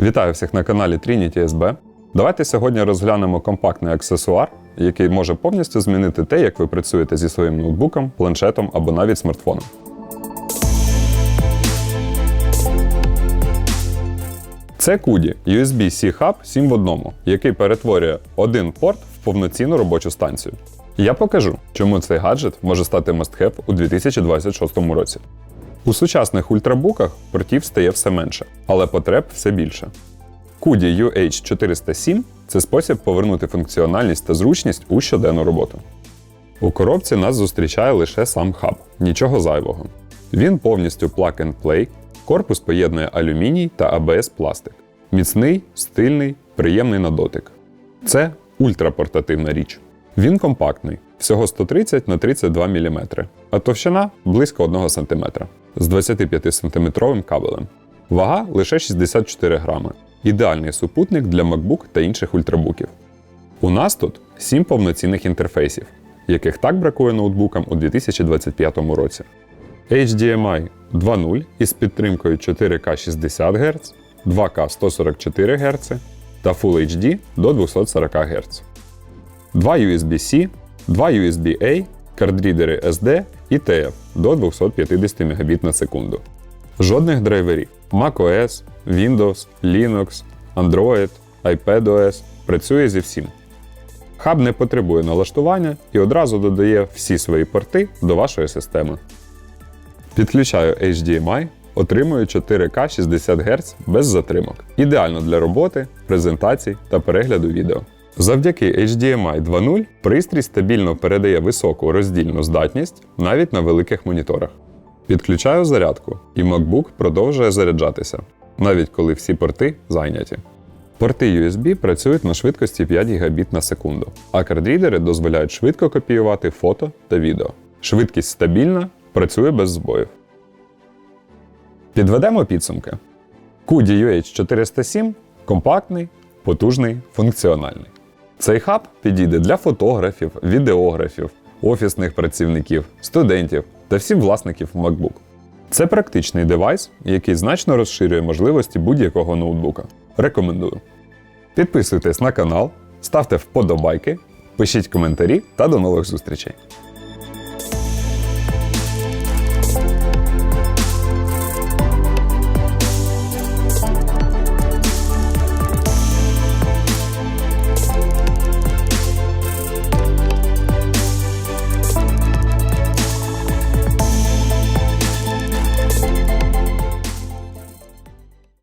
Вітаю всіх на каналі Trinity SB. Давайте сьогодні розглянемо компактний аксесуар, який може повністю змінити те, як ви працюєте зі своїм ноутбуком, планшетом або навіть смартфоном. Це QD USB-C Hub 7 в одному, який перетворює один порт в повноцінну робочу станцію. Я покажу, чому цей гаджет може стати must-have у 2026 році. У сучасних ультрабуках портів стає все менше, але потреб все більше. QD UH407 це спосіб повернути функціональність та зручність у щоденну роботу. У коробці нас зустрічає лише сам хаб, нічого зайвого. Він повністю plug-and-play, корпус поєднує алюміній та ABS пластик. Міцний, стильний, приємний на дотик. Це ультрапортативна річ. Він компактний, всього 130 на 32 мм, а товщина близько 1 см з 25 см кабелем. Вага лише 64 грами. Ідеальний супутник для MacBook та інших ультрабуків. У нас тут 7 повноцінних інтерфейсів, яких так бракує ноутбукам у 2025 році. HDMI 2.0 із підтримкою 4К 60 Гц, 2К 144 Гц та Full HD до 240 Гц. Два USB-C, два USB-A, кардрідери SD і TF до 250 Мбіт на секунду. Жодних драйверів. macOS, Windows, Linux, Android, iPadOS працює зі всім. Хаб не потребує налаштування і одразу додає всі свої порти до вашої системи. Підключаю HDMI, отримую 4К 60 Гц без затримок. Ідеально для роботи, презентацій та перегляду відео. Завдяки HDMI 2.0 пристрій стабільно передає високу роздільну здатність навіть на великих моніторах. Підключаю зарядку, і MacBook продовжує заряджатися, навіть коли всі порти зайняті. Порти USB працюють на швидкості 5 Гбіт на секунду, а кардрідери дозволяють швидко копіювати фото та відео. Швидкість стабільна, працює без збоїв. Підведемо підсумки. QD UH407 компактний, потужний, функціональний. Цей хаб підійде для фотографів, відеографів, офісних працівників, студентів та всіх власників MacBook. Це практичний девайс, який значно розширює можливості будь-якого ноутбука. Рекомендую. Підписуйтесь на канал, ставте вподобайки, пишіть коментарі та до нових зустрічей.